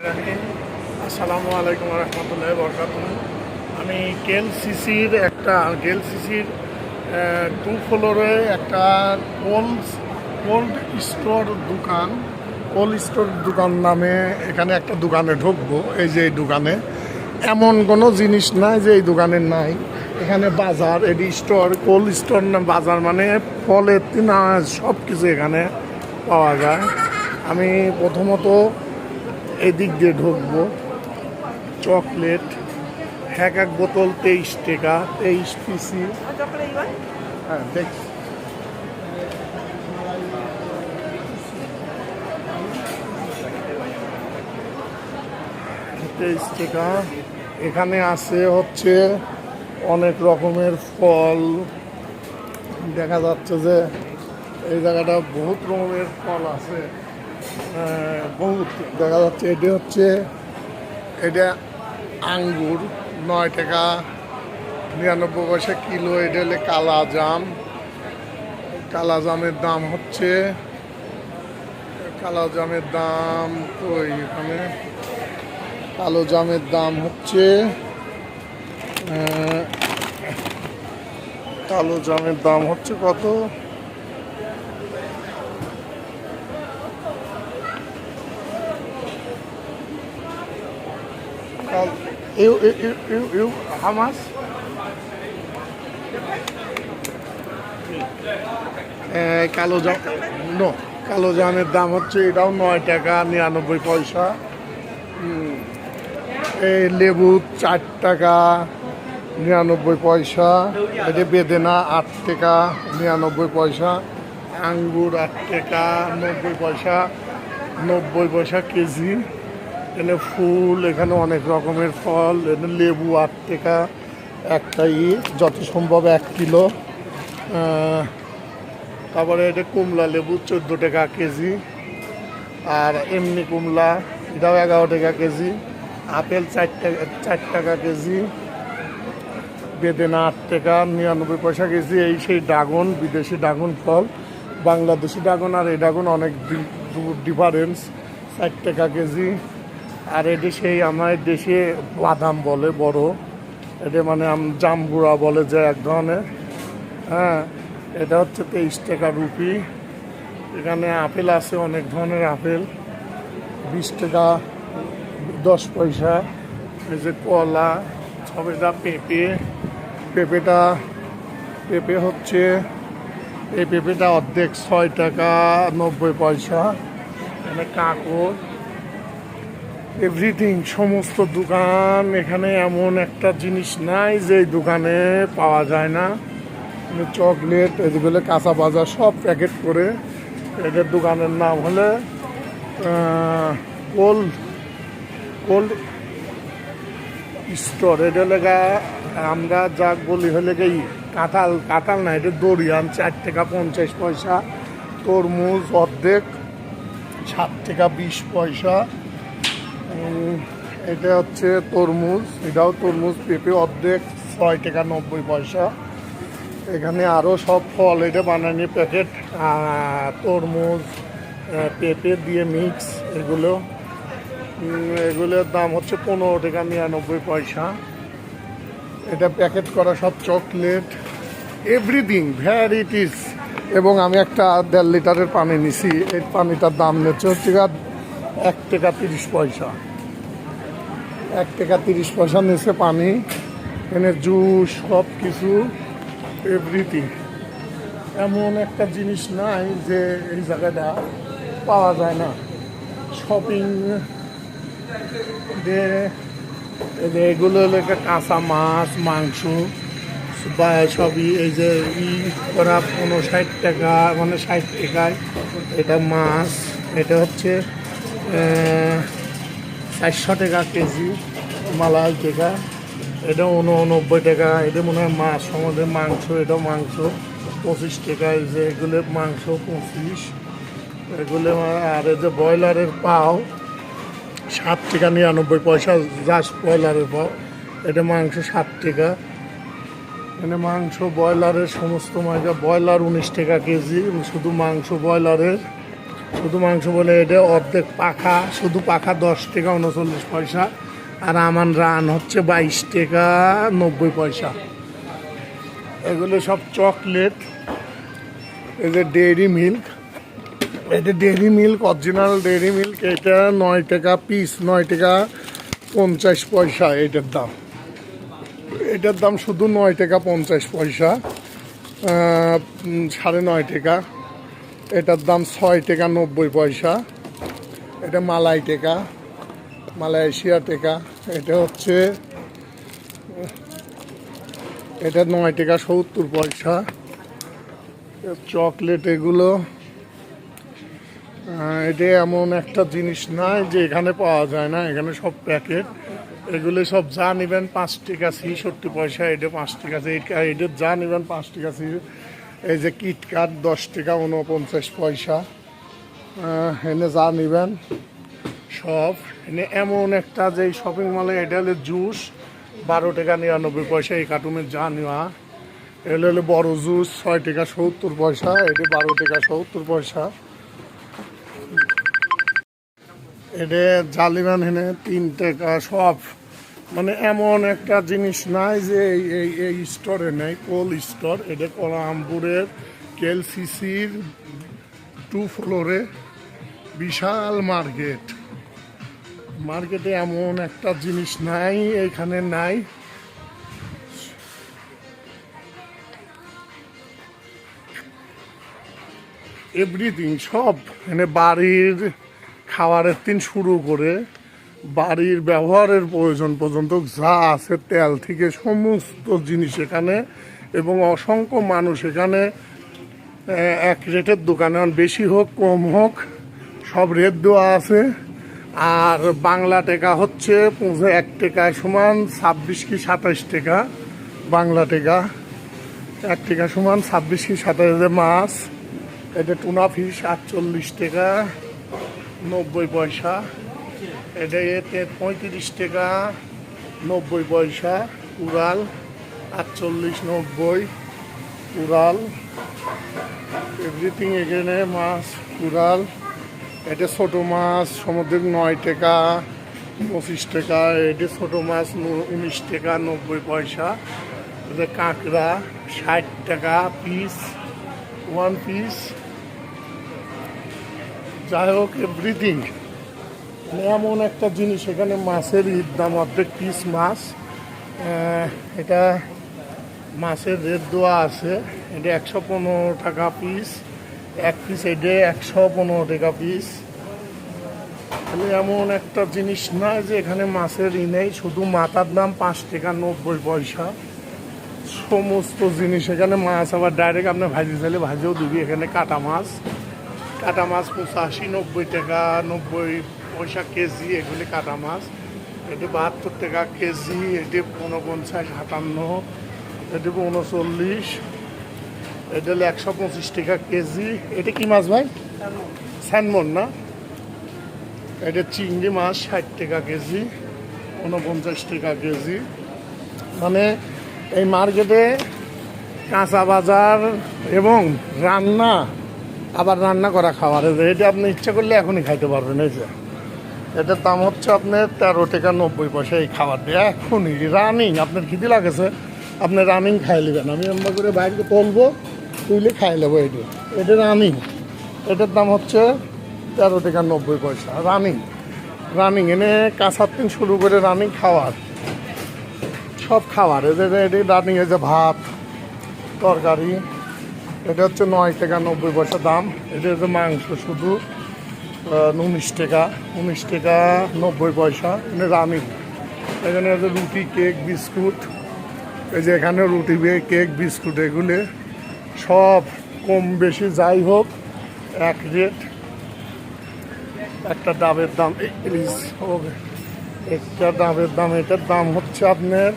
আসসালামু আলাইকুম রহমতুল্লাহ বরকাত আমি কেল সিসির একটা কেল সিসির টু ফ্লোরে একটা কোল্ড কোল্ড স্টোর দোকান, কোল্ড স্টোর দোকান নামে এখানে একটা দোকানে ঢুকবো, এই যে এই দোকানে। এমন কোনো জিনিস নাই যে এই দোকানে নাই। এখানে বাজার, এডি স্টোর, কোল্ড স্টোর না, বাজার মানে ফলের সব কিছু এখানে পাওয়া যায়। আমি প্রথমত এদিক দিয়ে ঢুকবো। চকলেট, এক এক বোতল তেইশ টাকা, তেইশ পিসি। হ্যাঁ দেখ। তেইশ টাকা। এখানে আছে হচ্ছে অনেক রকমের ফল। দেখা যাচ্ছে যে এই জায়গাটা বহুত রকমের ফল আছে। বহুত দেখা যাচ্ছে, এটি হচ্ছে, এটা আঙ্গুর, নয় টাকা, নিরানব্বই পয়সা কিলো, এটা হলে কালা জাম। কালা জামের দাম হচ্ছে, কালো জামের দাম তো এখানে, কালো জামের দাম হচ্ছে কালো জামের দাম হচ্ছে কত? You, you, you, you, you, how much? কালো জাম নো কালো জামের দাম হচ্ছে এটাও নয় টাকা নিরানব্বই পয়সা এই লেবু চার টাকা নিরানব্বই পয়সা এটা বেদেনা আট টাকা নিরানব্বই পয়সা আঙ্গুর আট টাকা নব্বই পয়সা নব্বই পয়সা কেজি এখানে ফুল, এখানে অনেক রকমের ফল, এখানে লেবু আট টাকা একটা ই যত সম্ভব এক কিলো। তারপরে এটা কমলা লেবু, চোদ্দ টাকা কেজি। আর এমনি কমলা, এটাও এগারো টাকা কেজি। আপেল চার টাকা চার টাকা কেজি। বেদেনা আট টাকা, নিরানব্বই পয়সা কেজি। এই সেই ড্রাগন, বিদেশি ড্রাগন ফল। বাংলাদেশি ড্রাগন আর এই ড্রাগন অনেক ডিফারেন্স। ষাট টাকা কেজি। আর এটি সেই আমার দেশে বাদাম বলে, বড়। এটা মানে জামগুড়া বলে যে এক ধরনের। হ্যাঁ এটা হচ্ছে তেইশ টাকা রুপি। এখানে আপেল আছে, অনেক ধরনের আপেল। বিশ টাকা, দশ পয়সা। এই যে কলা সবেটা পেঁপে। পেঁপেটা, পেঁপে হচ্ছে, এই পেঁপেটা অর্ধেক ছয় টাকা নব্বই পয়সা। এখানে কাঁকড় এভরিথিং সমস্ত দোকান, এখানে এমন একটা জিনিস নাই যে দোকানে পাওয়া যায় না। চকলেট এগুলো কাঁচা বাজার, সব প্যাকেট করে এদের দোকানের নাম হলে কোল্ড কোল্ড স্টোর এটা লেগা আমরা যা বলি হলে কি কাঁঠাল কাঁঠাল না, এটা দরিয়ান চার টাকা পঞ্চাশ পয়সা, তরমুজ অর্ধেক, সাত টাকা বিশ পয়সা। এটা হচ্ছে তরমুজ, এটাও তরমুজ, পেঁপে অর্ধেক, ছয় টাকা নব্বই পয়সা। এখানে আরও সব ফল এটা বানানি, প্যাকেট তরমুজ পেঁপে দিয়ে মিক্স এগুলো। এগুলোর দাম হচ্ছে পনেরো টাকা নিরানব্বই পয়সা। এটা প্যাকেট করা সব চকলেট, এভরিথিং, ভ্যারাইটিস। এবং আমি একটা দেড় লিটারের পানি নিছি, এই পানিটার দাম নিচ্ছে হচ্ছে এক টাকা তিরিশ পয়সা। এক টাকা তিরিশ পয়সা নিচ্ছে পানি এখানে জুস, সব কিছু এভরিথিং এমন একটা জিনিস নাই যে এই জায়গাটা পাওয়া যায় না। শপিং যে এগুলো হলো কাঁচা মাছ, মাংস বা সবই, এই যে ই করা পনেরো ষাট টাকা মানে ষাট টাকায় এটা মাছ, এটা হচ্ছে চারশো টাকা কেজি মালাই টাকা এটা উননব্বই টাকা। এটা মনে হয় মাছ, আমাদের মাংস, এটা মাংস পঁচিশ টাকা। এই যে এগুলো মাংস পঁচিশ। এগুলো আর এই যে ব্রয়লারের পাও সাত টাকা নিরানব্বই পয়সা, জাস্ট ব্রয়লারের পাও। এটা মাংস সাত টাকা। এখানে মাংস ব্রয়লারের সমস্ত মাংস, ব্রয়লার উনিশ টাকা কেজি। শুধু মাংস ব্রয়লারের শুধু মাংস বলে এটা অর্ধেক পাখা, শুধু পাখা দশ টাকা উনচল্লিশ পয়সা। আর আমার রান হচ্ছে বাইশ টাকা নব্বই পয়সা। এগুলো সব চকলেট, এই যে ডেয়ারি মিল্ক। এটা Dairy Milk, original Dairy Milk, এটা নয় টাকা পিস, নয় টাকা পঞ্চাশ পয়সা এটার দাম। এটার দাম শুধু নয় টাকা পঞ্চাশ পয়সা সাড়ে নয় টাকা। এটার দাম ছয় টাকা নব্বই পয়সা। এটা মালাই টাকা, মালয়েশিয়া টেকা। এটা হচ্ছে, এটা নয় টাকা সত্তর পয়সা। চকলেট এগুলো এটা এমন একটা জিনিস নয় যে এখানে পাওয়া যায় না, এখানে সব প্যাকেট। এগুলো সব যা নেবেন পাঁচ টাকা ছিষট্টি পয়সা, এটা পাঁচ টাকা এটা যা নেবেন পাঁচ টাকা এই যে কিটকাট দশ টাকা উনপঞ্চাশ পয়সা এনে যা নেবেন, সব। এনে এমন একটা যে শপিং মলে এটা হলো জুস বারো টাকা নিরানব্বই পয়সা, এই কার্টুনের যা নেওয়া। এগুলো হলো বড়ো জুস ছয় টাকা সত্তর পয়সা, এটা বারো টাকা সত্তর পয়সা। এটা জালিমান হেনে তিন টাকা, সব। মানে এমন একটা জিনিস নাই যে এই এই স্টোরে নেই কোল্ড স্টোর এটা কলামপুরের কেএলসিসির টু ফ্লোরে বিশাল মার্কেট। মার্কেটে এমন একটা জিনিস নাই, এখানে নাই। এভরিথিং সব মানে বাড়ির খাবারের দিন শুরু করে বাড়ির ব্যবহারের প্রয়োজন পর্যন্ত যা আছে তেল থেকে সমস্ত জিনিস এখানে এবং অসংখ্য মানুষ এখানে এক রেটের দোকানে বেশি হোক, কম হোক, সব রেট দেওয়া আছে। আর বাংলা টাকা হচ্ছে এক টাকায় সমান ছাব্বিশ কি সাতাশ টাকা, বাংলা টাকা। এক টাকা সমান ছাব্বিশ কি সাতাশ মাছ, এটা টুনা ফিস আটচল্লিশ টাকা, নব্বই পয়সা। এটা এতে পঁয়ত্রিশ টাকা, নব্বই পয়সা, উড়াল আটচল্লিশ, নব্বই, উড়াল। এভরিথিং এখানে মাছ, উড়াল। এটা ছোট মাছ সমুদ্রিক নয় টাকা, পঁচিশ টাকা। এটা ছোট মাছ, উনিশ টাকা, নব্বই পয়সা। এটা কাঁকড়া, ষাট টাকা পিস ওয়ান পিস যাই হোক এভরিথিং এমন একটা জিনিস, এখানে মাছের ঈদ, দাম অর্ধেক পিস মাছ। এটা মাছের রেট দেওয়া আছে। এটা একশো পনেরো টাকা পিস এক পিস এটা একশো পনেরো টাকা পিস তাহলে এমন একটা জিনিস না যে এখানে মাছের ই নেই, শুধু মাথার দাম পাঁচ টাকা নব্বই পয়সা। সমস্ত জিনিস, এখানে মাছ আবার ডাইরেক্ট আপনি ভাজি চাইলে ভাজিও দিবি। এখানে কাটা মাছ কাটা মাছ পঁচাশি, নব্বই টাকা, নব্বই পয়সা কেজি, এগুলি কাটা মাছ। এটি বাহাত্তর টাকা কেজি, এটি উনপঞ্চাশ, সাতান্ন, এটি উনচল্লিশ, এটা হলো একশো পঁচিশ টাকা কেজি। এটা কি মাছ ভাই? স্যানমন না? এটা চিংড়ি মাছ, ষাট টাকা কেজি, উনপঞ্চাশ টাকা কেজি। মানে এই মার্কেটে কাঁচা বাজার এবং রান্না, আবার রান্না করা খাবার এটা আপনি ইচ্ছা করলে এখনই খাইতে পারবেন, এই যে। এটার দাম হচ্ছে আপনার তেরো টাকা নব্বই পয়সা এই খাবার দিয়ে। এখনই রানিং আপনার খিদি লাগেছে? আপনি রানিং খাই নেবেন আমি আমরা করে বাইরে তুলবো তুইলে খাই নেব এটা। এটা রানিং এটার দাম হচ্ছে তেরো টাকা নব্বই পয়সা। রানিং রানিং এনে কাঁচার দিন শুরু করে রানিং খাওয়ার। সব খাবার এদের এটি রানিং এই যে ভাত, তরকারি, এটা হচ্ছে নয় টাকা নব্বই পয়সা দাম। এটা হচ্ছে মাংস শুধু। উনিশ টাকা উনিশ টাকা নব্বই পয়সা মানে রানিং এখানে আছে রুটি, কেক, বিস্কুট। এই যে এখানে রুটি বে- কেক, বিস্কুট, এগুলি সব কম বেশি যাই হোক, এক রেট একটা ডাবের দাম প্লিজ হবে। একটা ডাবের দাম, এটার দাম হচ্ছে আপনার,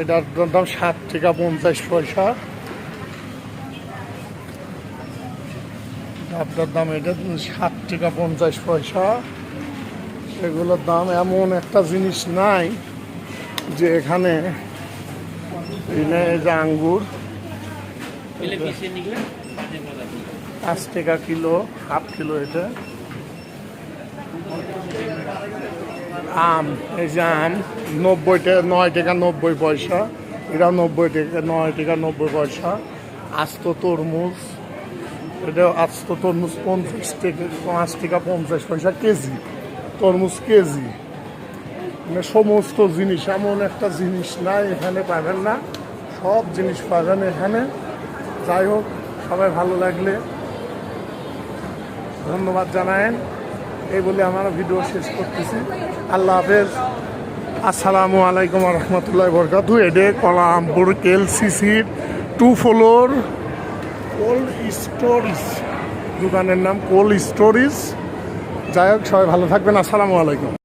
এটার দাম ষাট টাকা পঞ্চাশ পয়সা। আপনার দাম এটা ষাট টাকা পঞ্চাশ পয়সা। সেগুলোর দাম এমন একটা জিনিস নাই যে এখানে এই যে আঙ্গুর পাঁচ টাকা কিলো হাফ কিলো এটা। আম এই যে আম নব্বই টাকা নয় টাকা নব্বই পয়সা। এটা নব্বই টাকা নয় টাকা নব্বই পয়সা। আস্ত তরমুজ। এটা আস্ত তরমুজ পঞ্চাশ টাকা পাঁচ টাকা পঞ্চাশ পয়সা কেজি তরমুজ কেজি মানে সমস্ত জিনিস এমন একটা জিনিস নাই এখানে পাবেন না। সব জিনিস পাবেন এখানে। যাই হোক, সবাই ভালো লাগলে ধন্যবাদ জানায়েন। এই বলে আমার ভিডিও শেষ করতেছি। আল্লাহ হাফেজ। আসসালামু আলাইকুম রহমতুল্লাহ বরকাতু এডে কলামপুর কেলসিসির টু ফ্লোর। Cold storage. দোকানের নাম কোল্ড স্টোরিজ। যাই হোক সবাই ভালো থাকবেন। আসসালামু আলাইকুম।